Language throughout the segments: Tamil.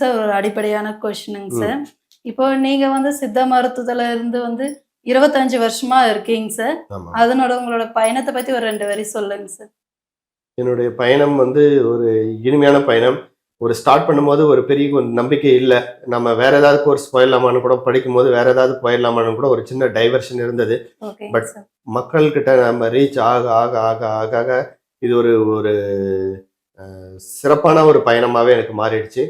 சார் ஒரு அடிப்படையான கொஸ்டினுங்க சார். இப்போ நீங்க வந்து சித்த மருத்துவத்துல இருந்து வந்து இருபத்தஞ்சு வருஷமா இருக்கீங்க சார். அதனோட உங்களோட பயணத்தை பத்தி ஒரு ரெண்டு வரி சொல்லுங்க சார். என்னுடைய பயணம் வந்து ஒரு இனிமையான பயணம். ஒரு ஸ்டார்ட் பண்ணும்போது ஒரு பெரிய ஒரு நம்பிக்கை இல்லை. நம்ம வேற ஏதாவது கோர்ஸ் போயிடலாமான்னு கூட படிக்கும்போது வேற ஏதாவது போயிடலாமான்னு கூட ஒரு சின்ன டைவர்ஷன் இருந்தது. சார் மக்கள்கிட்ட நம்ம ரீச் ஆக ஆக ஆக ஆக ஆக இது ஒரு ஒரு சிறப்பான ஒரு பயணமாவே எனக்கு மாறிடுச்சு.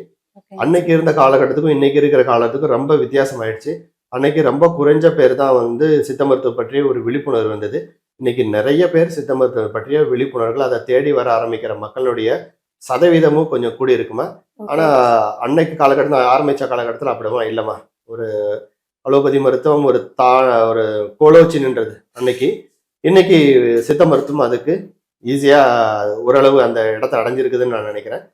அன்னைக்கு இருந்த காலகட்டத்துக்கும் இன்னைக்கு இருக்கிற காலத்துக்கும் ரொம்ப வித்தியாசம் ஆயிடுச்சு அன்னைக்கு ரொம்ப குறைஞ்ச பேர் தான் வந்து சித்த மருத்துவம் பற்றிய ஒரு விழிப்புணர்வு வந்தது. இன்னைக்கு நிறைய பேர் சித்த மருத்துவம் பற்றிய விழிப்புணர்வுகள் அதை தேடி வர ஆரம்பிக்கிற மக்களுடைய சதவீதமும் கொஞ்சம் கூடி இருக்குமா? ஆனா அன்னைக்கு காலகட்டத்தில் ஆரம்பிச்ச காலகட்டத்தில் அப்படிமா இல்லைம்மா. ஒரு அலோபதி மருத்துவம் ஒரு தா ஒரு கோலோச்சின்ன்றது அன்னைக்கு. இன்னைக்கு சித்த மருத்துவம் அதுக்கு ஈஸியா ஓரளவு அந்த இடத்த அடைஞ்சிருக்குதுன்னு நான் நினைக்கிறேன்.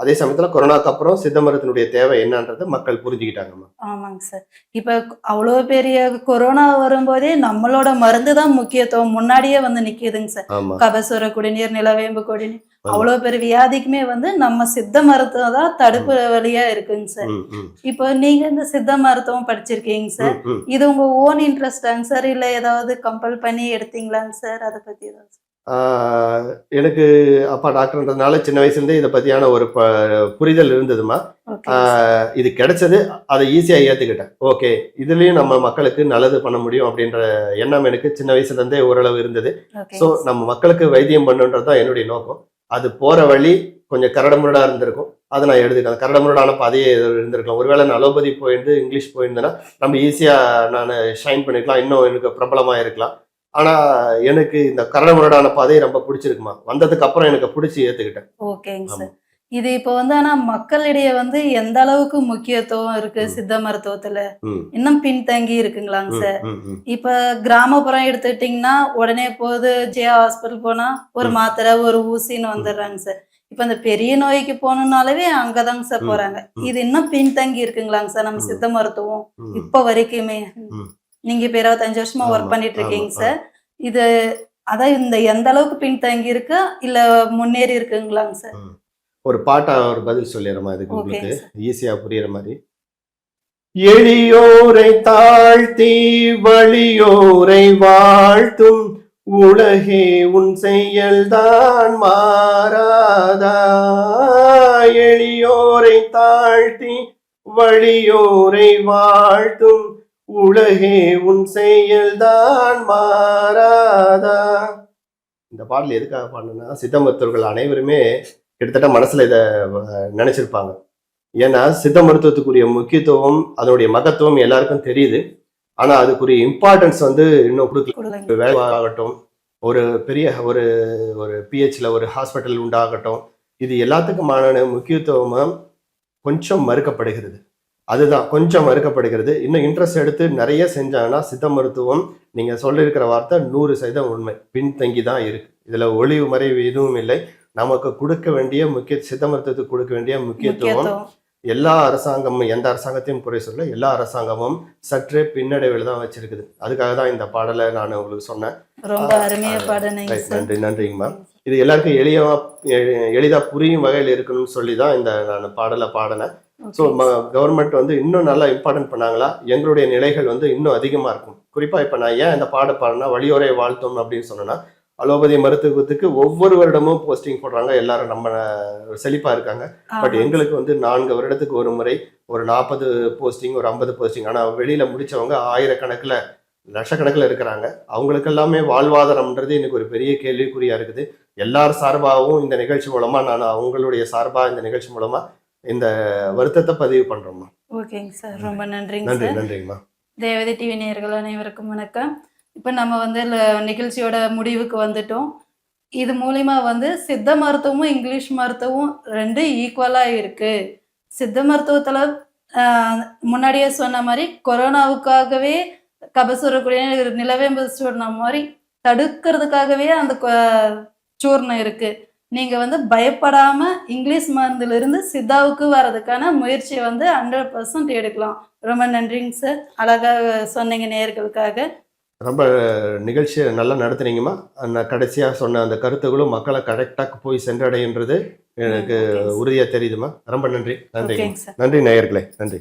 அதே சமயத்துல கொரோனாக்கு அப்புறம் சித்த மருத்துவனுடைய தேவை என்னன்றதை மக்கள் புரிஞ்சுக்கிட்டாங்கம்மா. ஆமாங்க சார். இப்ப அவ்வளோ பெரிய கொரோனா வரும்போதே நம்மளோட மருந்து தான் முக்கியத்துவம். முன்னாடியே வந்து நிக்குதுங்க சார். கபசுர குடிநீர் நிலவேம்பு குடிநீர் ஆமா. அவ்வளோ பெரிய வியாதிக்குமே வந்து நம்ம சித்த மருத்துவம் தான் தடுப்பு வழியா இருக்குங்க சார். இப்போ நீங்க இந்த சித்த மருத்துவம் படிச்சிருக்கீங்க சார். இது உங்க ஓன் இன்ட்ரெஸ்டாங்க சார்? இல்ல ஏதாவது கம்பல் பண்ணி எடுத்தீங்களாங்க சார்? அதை பத்தி ஏதாவது எனக்கு அப்பா டாக்டர்ன்றதுனால சின்ன வயசுலேருந்தே இதை பத்தியான ஒரு ப- புரிதல் இருந்ததுமா இது கிடைச்சது அதை ஈஸியாக ஏற்றுக்கிட்டேன் ஓகே இதுலேயும் நம்ம மக்களுக்கு நல்லது பண்ண முடியும் அப்படின்ற எண்ணம் எனக்கு சின்ன வயசுலேருந்தே ஓரளவு இருந்தது. ஸோ நம்ம மக்களுக்கு வைத்தியம் பண்ணுன்றது தான் என்னுடைய நோக்கம். அது போகிற வழி கொஞ்சம் கரடமுரடாக இருந்திருக்கும். அதை நான் எடுத்துக்கிறேன் கரடமுரடான பாதையே இருந்திருக்கலாம். ஒருவேளை நான் அலோபதி போயிருந்து இங்கிலீஷ் போயிருந்தேன்னா நம்ம ஈஸியாக நான் ஷைன் பண்ணிக்கலாம். இன்னும் எனக்கு பிரபலமாக இருக்கலாம் ஆனால் எனக்கு இந்த கரடமுரடான பாதையை ரொம்ப பிடிச்சிருக்குமா வந்ததுக்கு அப்புறம் எனக்கு பிடிச்சி ஏற்றுக்கிட்டேன் ஓகேங்க. சார் இது இப்போ வந்து ஆனா மக்களிடையே வந்து எந்த அளவுக்கு முக்கியத்துவம் இருக்கு. சித்த மருத்துவத்துல இன்னும் பின்தங்கி இருக்குங்களாங்க சார். இப்ப கிராமப்புறம் எடுத்துக்கிட்டிங்கன்னா உடனே போது ஜெயா ஹாஸ்பிட்டல் போனா ஒரு. மாத்திரை ஒரு ஊசின்னு வந்துடுறாங்க சார் இப்ப இந்த பெரிய நோய்க்கு போகணும்னாலவே அங்கதாங்க சார். போறாங்க. இது இன்னும் பின்தங்கி இருக்குங்களாங்க சார் நம்ம. சித்த மருத்துவம். இப்ப வரைக்குமே. நீங்க இப்ப இருபத்தஞ்சு வருஷமா ஒர்க் பண்ணிட்டு இருக்கீங்க சார் இது அதான் இந்த எந்த அளவுக்கு பின்தங்கி இருக்கு? இல்ல முன்னேறி இருக்குங்களாங்க சார். ஒரு பாட்டா ஒரு பதில் சொல்லிடுறமா இதுக்கு உங்களுக்கு. ஈஸியா புரியுற மாதிரி. எளியோரை தாழ்த்தி வலியோரை வாழ்த்தும். உலகே உன் செயல்தான் மாறாதா? எளியோரை தாழ்த்தி வலியோரை வாழ்த்தும். உலகே உன் செயல்தான் மாறாதா? இந்த பாடல் எதுக்காக பாடினா சித்த மருத்துவர்கள் அனைவருமே கிட்டத்தட்ட மனசுல இதை நினைச்சிருப்பாங்க. ஏன்னா சித்த மருத்துவத்துக்குரிய முக்கியத்துவம் அதனுடைய மகத்துவம் எல்லாருக்கும் தெரியுது. ஆனா அதுக்குரிய இம்பார்ட்டன்ஸ் வந்து இன்னும் கொடுக்கல. வேலை ஆகட்டும் ஒரு பெரிய ஒரு ஒரு பிஹெச்ல ஒரு ஹாஸ்பிட்டல் உண்டாகட்டும் இது எல்லாத்துக்குமான முக்கியத்துவமும் கொஞ்சம் மறுக்கப்படுகிறது. அதுதான் கொஞ்சம் மறுக்கப்படுகிறது. இன்னும் இன்ட்ரெஸ்ட் எடுத்து நிறைய செஞ்சாங்கன்னா சித்த மருத்துவம் நீங்க சொல்லியிருக்கிற வார்த்தை நூறு சதவீதம் உண்மை. பின்தங்கி தான் இருக்கு. இதுல ஒளிவு மறைவு எதுவும் இல்லை. நமக்கு கொடுக்க வேண்டிய முக்கிய சித்த மருத்துவத்துக்கு கொடுக்க வேண்டிய முக்கியத்துவம் எல்லா அரசாங்கமும் எந்த அரசாங்கத்தையும் குறை சொல்ல எல்லா அரசாங்கமும் சற்றே பின்னடைவில் தான் வச்சிருக்குது. அதுக்காக தான் இந்த பாடலை நான் உங்களுக்கு சொன்னேன். நன்றி நன்றிங்கம்மா. இது எல்லாருக்கும் எளிய எளிதாக புரியும் வகையில் இருக்கணும்னு சொல்லி தான் இந்த நான் பாடலை பாடினேன். ஸோ கவர்மெண்ட் வந்து இன்னும் நல்லா இம்பார்ட்டன்ட் பண்ணாங்களா? எங்களுடைய நிலைகள் வந்து இன்னும் அதிகமாக இருக்கும். குறிப்பாக இப்போ நான் ஏன் இந்த பாட பாடினா வழியோரை வாழ்த்தோம் அப்படின்னு சொன்னேன்னா அலோபதி மருத்துவத்துக்கு ஒவ்வொரு வருடமும் போஸ்டிங் போடுறாங்க. எல்லாரும் நம்ம செழிப்பாக இருக்காங்க. பட் எங்களுக்கு வந்து நான்கு வருடத்துக்கு ஒரு முறை ஒரு நாற்பது போஸ்டிங் ஒரு ஐம்பது போஸ்டிங் ஆனால் வெளியில் முடிச்சவங்க ஆயிரக்கணக்கில் லட்சக்கணக்கில் இருக்கிறாங்க. அவங்களுக்கு எல்லாமே வாழ்வாதாரம்ன்றது எனக்கு ஒரு பெரிய கேள்விக்குறியா இருக்குது. எல்லார் சார்பாகவும் இந்த நிகழ்ச்சி மூலமா நான் அவங்களுடைய சார்பா இந்த நிகழ்ச்சி மூலமா இந்த வருத்தத்தை பதிவு பண்றோம்மா. ஓகேங்க சார். ரொம்ப நன்றிங்க நன்றி நன்றிங்கம்மா. தேவதி டிவி நேயர்கள் அனைவருக்கும் வணக்கம். இப்போ நம்ம வந்து நிகழ்ச்சியோட முடிவுக்கு வந்துட்டோம். இது மூலிமா வந்து சித்த மருத்துவமும் இங்கிலீஷ் மருத்துவம் ரெண்டு ஈக்குவலாக இருக்கு. சித்த மருத்துவத்தில் முன்னாடியே சொன்ன மாதிரி கொரோனாவுக்காகவே கபசுர குடிநீர் நிலவேம்பு சொன்ன மாதிரி தடுக்கிறதுக்காகவே அந்த சூர்ணம் இருக்கு. நீங்க வந்து பயப்படாம இங்கிலீஷ் மருந்துல இருந்து சித்தாவுக்கு வர்றதுக்கான முயற்சியை வந்து ஹண்ட்ரட் பர்சன்ட் எடுக்கலாம். ரொம்ப நன்றிங்க சார் அழகா சொன்னீங்க நேயர்களுக்காக. ரொம்ப நிகழ்ச்சியை நல்லா நடத்துனீங்கம்மா. நான் கடைசியாக சொன்ன அந்த கருத்துக்களும் மக்களை கரெக்டாக போய் சென்றடைன்றது எனக்கு. உறுதியாக தெரியுதுமா ரொம்ப நன்றி. நன்றி நன்றி நேயர்களே. நன்றி.